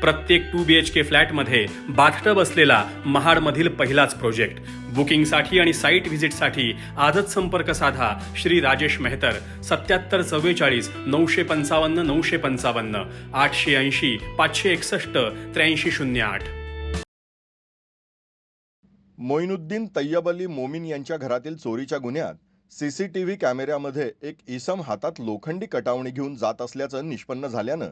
प्रत्येक to B H के फ्लॅटमध्ये bathtub असलेला महाडमधील पहिलाच प्रोजेक्ट. बुकिंगसाठी आणि साईट व्हिजिटसाठी आजच संपर्क साधा श्री राजेश मेहतर. सत्याहत्तर चव्वेचाळीस नऊशे पंचावन्न नऊशे पंचावन्न आठशे ऐंशी पाचशे एकसष्ट त्र्याऐंशी शून्य आठ. मोईनुद्दीन तय्यब अली मोमीन यांच्या घरातील चोरीच्या गुन्ह्यात सीसीटीव्ही कॅमेऱ्यामध्ये एक इसम हातात लोखंडी कटावणी घेऊन जात असल्याचं निष्पन्न झाल्यानं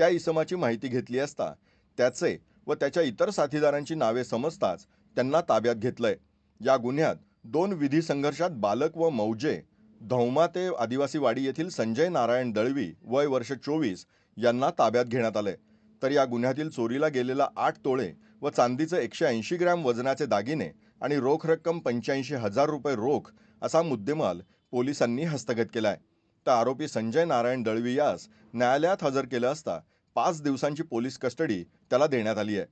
त्या इसमाची माहिती घेतली असता त्याचे व त्याच्या इतर साथीदारांची नावे समजताच त्यांना ताब्यात घेतलंय. या गुन्ह्यात दोन विधी संघर्षात बालक व मौजे धौमा ते आदिवासीवाडी येथील संजय नारायण दळवी वय वर्ष चोवीस यांना ताब्यात घेण्यात आलंय. तर या गुन्ह्यातील चोरीला गेलेला आठ तोळे व चांदीचे एकशे ऐंशी ग्रॅम वजनाचे दागिने आणि रोख रक्कम पंच्याऐंशी हजार रुपये रोख असा मुद्देमाल पोलिसांनी हस्तगत केलाय. तर आरोपी संजय नारायण दळवी यास न्यायालयात हजर केलं असता पाच दिवसांची पोलीस कस्टडी त्याला देण्यात आली आहे.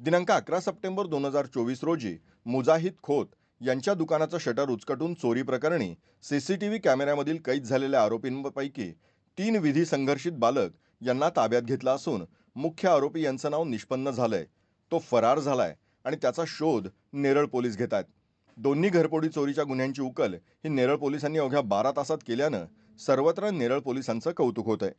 दिनांक अकरा सप्टेंबर दोन हजार चोवीस रोजी मुजाहिद खोत यांच्या दुकानाचं शटर उचकटून चोरी प्रकरणी सीसीटीव्ही कॅमेऱ्यामधील कैद झालेल्या आरोपींपैकी तीन विधी संघर्षित बालक यांना ताब्यात घेतला असून मुख्य आरोपी यांचं नाव निष्पन्न झालंय. तो फरार झालाय आणि त्याचा शोध नेरळ पोलीस घेत आहेत. दोन्ही घरपोडी चोरीच्या गुन्ह्यांची उकल ही नेरळ पोलिसांनी अवघ्या बारा तासात केल्यानं सर्वत्र नेरळ पोलिसांचं कौतुक होत आहे